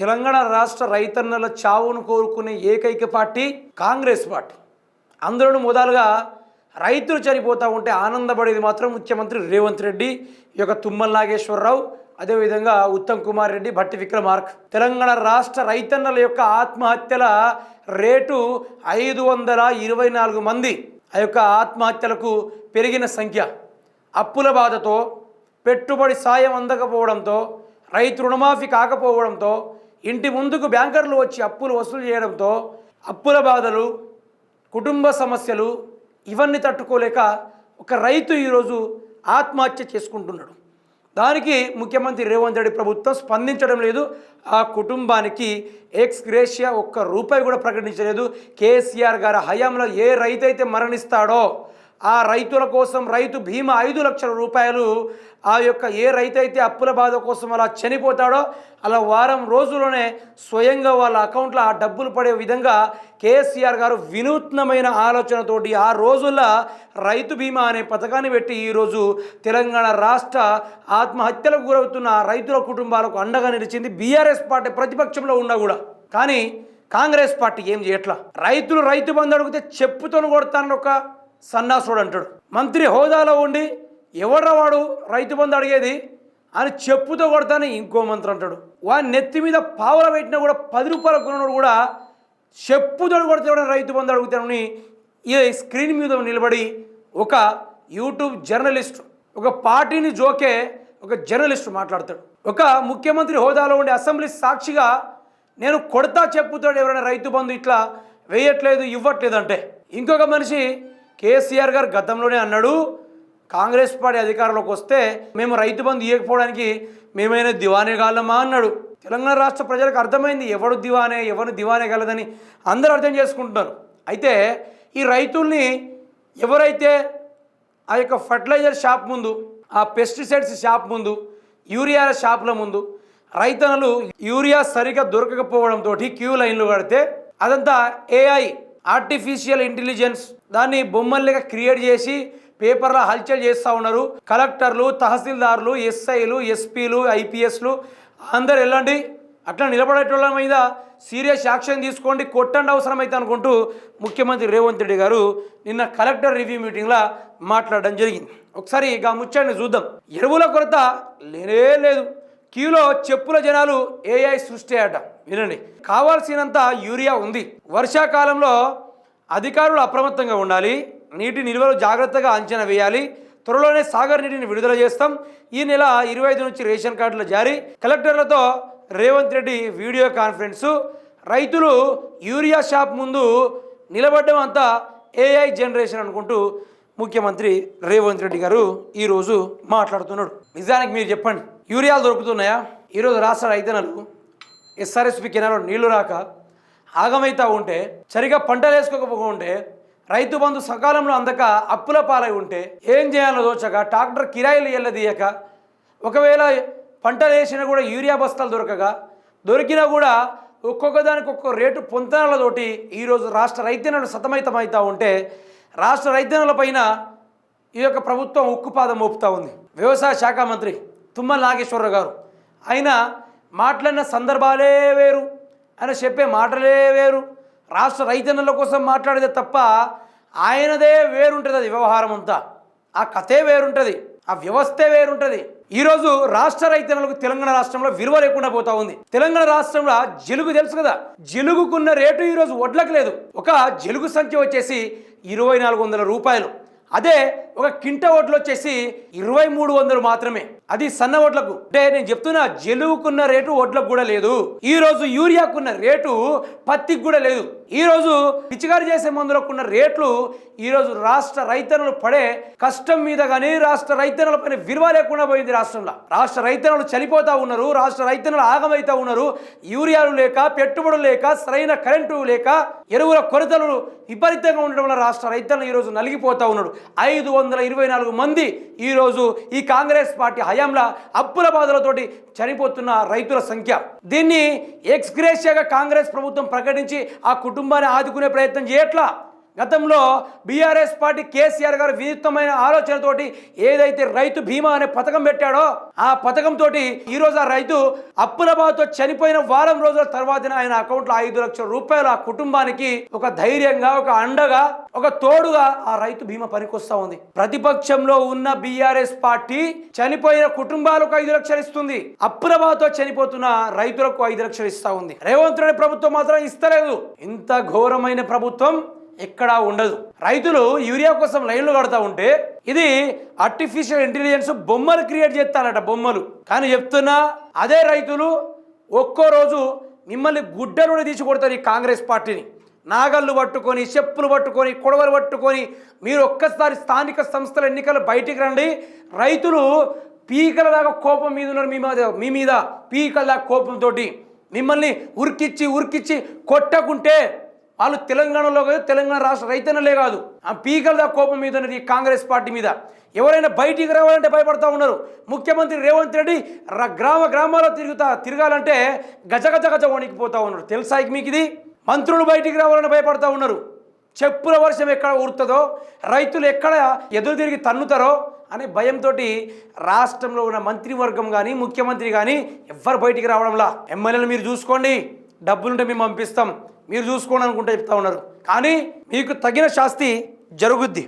తెలంగాణ రాష్ట్ర రైతన్నల చావును కోరుకునే ఏకైక పార్టీ కాంగ్రెస్ పార్టీ. అందులోనూ మొదలుగా రైతులు చనిపోతూ ఉంటే ఆనందపడేది మాత్రం ముఖ్యమంత్రి రేవంత్ రెడ్డి ఈ యొక్క తుమ్మల నాగేశ్వరరావు అదేవిధంగా ఉత్తమ్ కుమార్ రెడ్డి భట్టి విక్రమార్క్. తెలంగాణ రాష్ట్ర రైతన్నల యొక్క ఆత్మహత్యల రేటు ఐదు వందల ఇరవై నాలుగు మంది ఆ యొక్క ఆత్మహత్యలకు పెరిగిన సంఖ్య. అప్పుల బాధతో పెట్టుబడి సాయం అందకపోవడంతో రైతు రుణమాఫీ కాకపోవడంతో ఇంటి ముందుకు బ్యాంకర్లు వచ్చి అప్పులు వసూలు చేయడంతో అప్పుల బాధలు కుటుంబ సమస్యలు ఇవన్నీ తట్టుకోలేక ఒక రైతు ఈరోజు ఆత్మహత్య చేసుకుంటున్నాడు. దానికి ముఖ్యమంత్రి రేవంత్ రెడ్డి ప్రభుత్వం స్పందించడం లేదు. ఆ కుటుంబానికి ఎక్స్ గ్రేషియా ఒక్క రూపాయి కూడా ప్రకటించలేదు. కేసీఆర్ గారి హయాంలో ఏ రైతు అయితే మరణిస్తాడో ఆ రైతుల కోసం రైతు బీమా ఐదు లక్షల రూపాయలు ఆ యొక్క ఏ రైతు అయితే అప్పుల బాధ కోసం అలా చనిపోతాడో అలా వారం రోజుల్లోనే స్వయంగా వాళ్ళ అకౌంట్లో ఆ డబ్బులు పడే విధంగా కేసీఆర్ గారు వినూత్నమైన ఆలోచనతోటి ఆ రోజుల్లో రైతు బీమా అనే పథకాన్ని పెట్టి ఈరోజు తెలంగాణ రాష్ట్ర ఆత్మహత్యలకు గురవుతున్న ఆ రైతుల కుటుంబాలకు అండగా నిలిచింది బీఆర్ఎస్ పార్టీ ప్రతిపక్షంలో ఉన్నా కూడా. కానీ కాంగ్రెస్ పార్టీ ఏం చేయట్లా? రైతులు రైతు బంధు అడిగితే చెప్పుతోను కొడతానని ఒక సన్నాసుడు అంటాడు మంత్రి హోదాలో ఉండి ఎవడ్రా వాడు రైతు బంధు అడిగేది? అని చెప్పుతో కొడతానే ఇంకో మంత్రి అంటాడు వాడి నెత్తి మీద పావుల పెట్టినా కూడా పది రూపాయలు కొన్నాడు కూడా చెప్పుతో కొడితే రైతు బంధు అడుగుతానని ఈ స్క్రీన్ మీద నిలబడి ఒక యూట్యూబ్ జర్నలిస్ట్ ఒక పార్టీని జోకే ఒక జర్నలిస్ట్ మాట్లాడతాడు. ఒక ముఖ్యమంత్రి హోదాలో ఉండే అసెంబ్లీ సాక్షిగా నేను కొడతా చెప్పుతాడు ఎవరైనా రైతు బంధు ఇట్లా వేయట్లేదు ఇవ్వట్లేదు అంటే ఇంకొక మనిషి కేసీఆర్ గారు గతంలోనే అన్నాడు కాంగ్రెస్ పార్టీ అధికారంలోకి వస్తే మేము రైతు బంధు ఇవ్వకపోవడానికి మేమైనా దివానే కాలమా అన్నాడు. తెలంగాణ రాష్ట్ర ప్రజలకు అర్థమైంది ఎవడు దివానే ఎవరు దివానే కలదని అందరూ అర్థం చేసుకుంటున్నారు. అయితే ఈ రైతుల్ని ఎవరైతే ఆ యొక్క ఫర్టిలైజర్ షాప్ ముందు ఆ పెస్టిసైడ్స్ షాప్ ముందు యూరియా షాపుల ముందు రైతన్నలు యూరియా సరిగా దొరకకపోవడంతో క్యూ లైన్లు కడితే అదంతా ఏఐ ఆర్టిఫిషియల్ ఇంటెలిజెన్స్ దాన్ని బొమ్మల్నిగా క్రియేట్ చేసి పేపర్లో హల్చల్ చేస్తూ ఉన్నారు. కలెక్టర్లు తహసీల్దార్లు ఎస్ఐలు ఎస్పీలు ఐపీఎస్లు అందరు వెళ్ళండి. అట్లా నిలబడేటోళ్ళ మీద సీరియస్ యాక్షన్ తీసుకోండి. కొట్టండి అవసరమైతే అనుకుంటూ ముఖ్యమంత్రి రేవంత్ రెడ్డి గారు నిన్న కలెక్టర్ రివ్యూ మీటింగ్లో మాట్లాడడం జరిగింది. ఒకసారి ఇక ముచ్చాన్ని చూద్దాం. ఎరువుల కొరత లేనే లేదు. క్యూలో చెప్పుల జనాలు ఏఐ సృష్టి అట. వినండి. కావాల్సినంత యూరియా ఉంది. వర్షాకాలంలో అధికారులు అప్రమత్తంగా ఉండాలి నీటి నిల్వలు జాగ్రత్తగా అంచనా వేయాలి త్వరలోనే సాగర్ నీటిని విడుదల చేస్తాం. ఈ నెల ఇరవై ఐదు నుంచి రేషన్ కార్డుల జారీ. కలెక్టర్లతో రేవంత్ రెడ్డి వీడియో కాన్ఫరెన్సు. రైతులు యూరియా షాప్ ముందు నిలబడ్డం అంతా ఏఐ జనరేషన్ అనుకుంటూ ముఖ్యమంత్రి రేవంత్ రెడ్డి గారు ఈరోజు మాట్లాడుతున్నాడు. నిజానికి మీరు చెప్పండి యూరియాలు దొరుకుతున్నాయా? ఈరోజు రాష్ట్ర రైతన్నలు ఎస్ఆర్ఎస్పి కెనాలో నీళ్ళు రాక ఆగమైతా ఉంటే సరిగా పంటలు వేసుకోకపోకుంటే రైతు బంధు సకాలంలో అందక అప్పుల పాలై ఉంటే ఏం చేయాలో దోచక ట్రాక్టర్ కిరాయిలు ఎల్లదీయక ఒకవేళ పంటలు వేసినా కూడా యూరియా బస్తాలు దొరకగా దొరికినా కూడా ఒక్కొక్క దానికి ఒక్కొక్క రేటు పొంతనాలతోటి ఈరోజు రాష్ట్ర రైతన్నలు సతమైతమవుతూ ఉంటే రాష్ట్ర రైతన్నల పైన ఈ యొక్క ప్రభుత్వం ఉక్కుపాదం మోపుతా ఉంది. వ్యవసాయ శాఖ మంత్రి తుమ్మల నాగేశ్వరరావు గారు. ఆయన మాట్లాడిన సందర్భాలే వేరు. ఆయన చెప్పే మాటలే వేరు. రాష్ట్ర రైతన్నల కోసం మాట్లాడితే తప్ప ఆయనదే వేరుంటుంది అది వ్యవహారం అంతా ఆ కథే వేరుంటుంది ఆ వ్యవస్థే వేరుంటుంది. ఈరోజు రాష్ట్ర రైతన్నలకు తెలంగాణ రాష్ట్రంలో విలువ లేకుండా పోతా ఉంది. తెలంగాణ రాష్ట్రంలో జలుగు తెలుసు కదా? జలుగుకున్న రేటు ఈరోజు వడ్లకు లేదు. ఒక జలుగు సంఖ్య వచ్చేసి ఇరవై నాలుగు వందల రూపాయలు. అదే ఒక కింట ఓట్లు వచ్చేసి ఇరవై మూడు వందలు మాత్రమే. అది సన్న ఓట్లకు. అంటే నేను చెప్తున్నా జలువుకున్న రేటు ఓట్లకు కూడా లేదు. ఈ రోజు యూరియాకున్న రేటు పత్తికి కూడా లేదు. ఈ రోజు పిచికారి చేసే మందులకున్న రేట్లు ఈ రోజు రాష్ట్ర రైతన్నలు పడే కష్టం మీద కానీ రాష్ట్ర రైతన్నుల పైన విలువ లేకుండా పోయింది రాష్ట్రంలో. రాష్ట్ర రైతన్నలు చనిపోతా ఉన్నారు రాష్ట్ర రైతన్నలు ఆగమైతా ఉన్నారు. యూరియాలు లేక పెట్టుబడులు లేక సరైన కరెంటు లేక ఎరువుల కొరతలు విపరీతంగా ఉండడం వల్ల రాష్ట్ర రైతన్నులు ఈరోజు నలిగిపోతా ఉన్నాడు ఐదు వందల ఇరవై నాలుగు మంది ఈరోజు ఈ కాంగ్రెస్ పార్టీ హయాంలో అప్పుల బాధలతోటి చనిపోతున్న రైతుల సంఖ్య. దీన్ని ఎక్స్గ్రేషియాగా కాంగ్రెస్ ప్రభుత్వం ప్రకటించి ఆ కుటుంబాన్ని ఆదుకునే ప్రయత్నం చేయట్లా? గతంలో బీఆర్ఎస్ పార్టీ కేసీఆర్ గారు వినూత్నమైన ఆలోచనతోటి ఏదైతే రైతు బీమా అనే పథకం పెట్టాడో ఆ పథకంతో ఈ రోజు ఆ రైతు అప్పుల బాధతో చనిపోయిన వారం రోజుల తర్వాతనే ఆయన అకౌంట్లో ఐదు లక్షల రూపాయలు ఆ కుటుంబానికి ఒక ధైర్యంగా ఒక అండగా ఒక తోడుగా ఆ రైతు బీమా పనికొస్తా ఉంది. ప్రతిపక్షంలో ఉన్న బీఆర్ఎస్ పార్టీ చనిపోయిన కుటుంబాలకు ఐదు లక్షలు ఇస్తుంది. అప్పుల బాధతో చనిపోతున్న రైతులకు ఐదు లక్షలు ఇస్తా ఉంది. రేవంత్ రెడ్డి ప్రభుత్వం మాత్రం ఇస్తలేదు. ఇంత ఘోరమైన ప్రభుత్వం ఎక్కడా ఉండదు. రైతులు యూరియా కోసం లైన్లు కడతా ఉంటే ఇది ఆర్టిఫిషియల్ ఇంటెలిజెన్స్ బొమ్మలు క్రియేట్ చేస్తారట బొమ్మలు. కానీ చెప్తున్నా అదే రైతులు ఒక్కో రోజు మిమ్మల్ని గుడ్డలు తీసి కొడతారు ఈ కాంగ్రెస్ పార్టీని. నాగళ్ళు పట్టుకొని చెప్పులు పట్టుకొని కొడవలు పట్టుకొని మీరు ఒక్కసారి స్థానిక సంస్థల ఎన్నికలు బయటికి రండి. రైతులు పీకల దాకా కోపం మీద ఉన్నారు మీ మీద మీ మీద. పీకల దాకా కోపంతో మిమ్మల్ని ఉరికిచ్చి ఉరికిచ్చి కొట్టకుంటే వాళ్ళు తెలంగాణలో కాదు తెలంగాణ రాష్ట్ర రైతన్నలే కాదు. ఆ పీకల కోపం మీద ఉన్నది కాంగ్రెస్ పార్టీ మీద. ఎవరైనా బయటికి రావాలంటే భయపడతా ఉన్నారు. ముఖ్యమంత్రి రేవంత్ రెడ్డి ర- గ్రామ గ్రామాల్లో తిరుగుతా తిరగాలంటే గజ గజ గజ వణికిపోతా ఉన్నారు. తెలుసా ఇక మీకు ఇది? మంత్రులు బయటికి రావాలని భయపడతా ఉన్నారు. చెప్పుల వర్షం ఎక్కడ ఉరుతుందో రైతులు ఎక్కడ ఎదురు తిరిగి తన్నుతారో అనే భయంతో రాష్ట్రంలో ఉన్న మంత్రివర్గం కానీ ముఖ్యమంత్రి కానీ ఎవ్వరు బయటికి రావడంలా. ఎమ్మెల్యేలు మీరు చూసుకోండి. డబ్బులుంటే మేము పంపిస్తాం. మీరు చూసుకోండి అనుకుంటే చెప్తా ఉన్నారు. కానీ మీకు తగిన శాస్తి జరుగుద్ది.